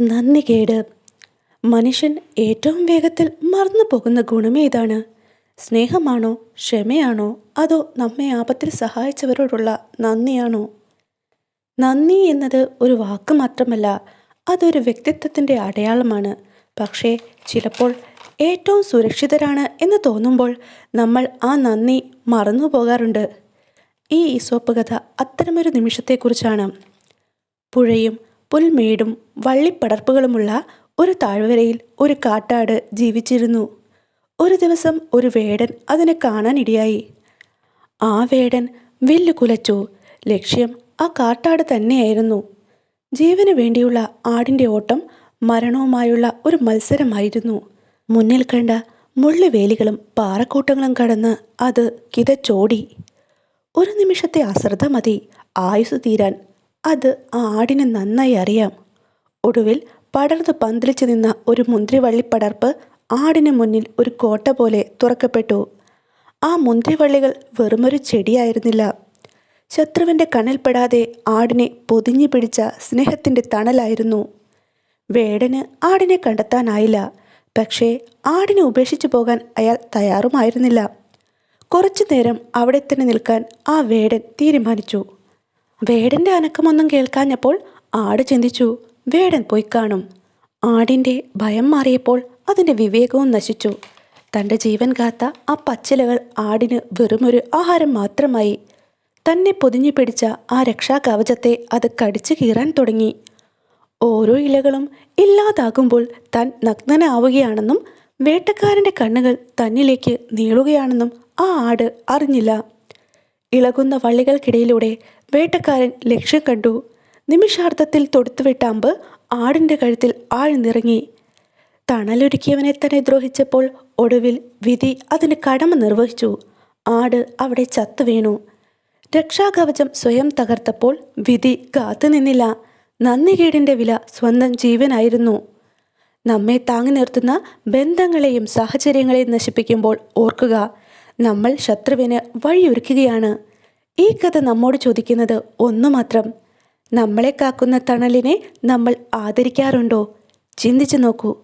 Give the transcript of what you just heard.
നന്ദികേട് മനുഷ്യൻ ഏറ്റവും വേഗത്തിൽ മറന്നു പോകുന്ന ഗുണമേതാണ് സ്നേഹമാണോ? ക്ഷമയാണോ? അതോ നമ്മെ ആപത്തിൽ സഹായിച്ചവരോടുള്ള നന്ദിയാണോ? നന്ദി എന്നത് ഒരു വാക്ക് മാത്രമല്ല അതൊരു വ്യക്തിത്വത്തിന്റെ അടയാളമാണ്. പക്ഷേ ചിലപ്പോൾ ഏറ്റവും സുരക്ഷിതരാണ് എന്ന് തോന്നുമ്പോൾ നമ്മൾ ആ നന്ദി മറന്നു പോകാറുണ്ട്. ഈ ഈസോപ്പ് കഥ അത്തരമൊരു നിമിഷത്തെക്കുറിച്ചാണ്. പുഴയും പുൽമേടും വള്ളിപ്പടർപ്പുകളുമുള്ള ഒരു താഴ്വരയിൽ ഒരു കാട്ടാട് ജീവിച്ചിരുന്നു. ഒരു ദിവസം ഒരു വേടൻ അതിനെ കാണാനിടയായി. ആ വേടൻ വില്ല് കുലച്ചു. ലക്ഷ്യം ആ കാട്ടാട് തന്നെയായിരുന്നു. ജീവന് വേണ്ടിയുള്ള ആടിന്റെ ഓട്ടം മരണവുമായുള്ള ഒരു മത്സരമായിരുന്നു. മുന്നിൽ കണ്ട മുള്ളുവേലികളും പാറക്കൂട്ടങ്ങളും കടന്ന് അത് കിതച്ചോടി. ഒരു നിമിഷത്തെ അശ്രദ്ധ മതി ആയുസ് തീരാൻ അത് ആ ആടിന് നന്നായി അറിയാം. ഒടുവിൽ പടർന്ന് പന്തലിച്ചു നിന്ന ഒരു മുന്തിരിവള്ളിപ്പടർപ്പ് ആടിന് മുന്നിൽ ഒരു കോട്ട പോലെ തുറക്കപ്പെട്ടു. ആ മുന്തിരിവള്ളികൾ വെറുമൊരു ചെടിയായിരുന്നില്ല. ശത്രുവിന്റെ കണ്ണിൽപ്പെടാതെ ആടിനെ പൊതിഞ്ഞു പിടിച്ച സ്നേഹത്തിന്റെ തണലായിരുന്നു. വേടന് ആടിനെ കണ്ടെത്താനായില്ല. പക്ഷേ ആടിനെ ഉപേക്ഷിച്ചു പോകാൻ അയാൾ തയ്യാറുമായിരുന്നില്ല. കുറച്ചു നേരം അവിടെ തന്നെ നിൽക്കാൻ ആ വേടൻ തീരുമാനിച്ചു. വേടന്റെ അനക്കമൊന്നും കേൾക്കാഞ്ഞപ്പോൾ ആട് ചിന്തിച്ചു വേടൻ പോയി കാണും. ആടിന്റെ ഭയം മാറിയപ്പോൾ അതിന്റെ വിവേകവും നശിച്ചു. തന്റെ ജീവൻ കാത്ത ആ പച്ചിലകൾ ആടിന് വെറുമൊരു ആഹാരം മാത്രമായി. തന്നെ പൊതിഞ്ഞു പിടിച്ച ആ രക്ഷാകവചത്തെ അത് കടിച്ചു കീറാൻ തുടങ്ങി. ഓരോ ഇലകളും ഇല്ലാതാകുമ്പോൾ താൻ നഗ്നനാവുകയാണെന്നും വേട്ടക്കാരന്റെ കണ്ണുകൾ തന്നിലേക്ക് നീളുകയാണെന്നും ആ ആട് അറിഞ്ഞില്ല. ഇളകുന്ന വള്ളികൾക്കിടയിലൂടെ വേട്ടക്കാരൻ ലക്ഷ്യം കണ്ടു. നിമിഷാർത്ഥത്തിൽ തൊടുത്തുവിട്ട അമ്പ് ആടിന്റെ കഴുത്തിൽ ആഴ്ന്നിറങ്ങി. തണലൊരുക്കിയവനെ തന്നെ ദ്രോഹിച്ചപ്പോൾ ഒടുവിൽ വിധി അതിന് കടമ നിർവഹിച്ചു. ആട് അവിടെ ചത്തു വീണു. രക്ഷാകവചം സ്വയം തകർത്തപ്പോൾ വിധി കാത്തുനിന്നില്ല നന്ദികേടിന്റെ വില സ്വന്തം ജീവനായിരുന്നു. നമ്മെ താങ്ങി നിർത്തുന്ന ബന്ധങ്ങളെയും സാഹചര്യങ്ങളെയും നശിപ്പിക്കുമ്പോൾ ഓർക്കുക നമ്മൾ ശത്രുവിന് വഴിയൊരുക്കുകയാണ്. ഈ കഥ നമ്മോട് ചോദിക്കുന്നത് ഒന്നു മാത്രം നമ്മളെ കാക്കുന്ന തണലിനെ നമ്മൾ ആദരിക്കാറുണ്ടോ? ചിന്തിച്ചു നോക്കൂ.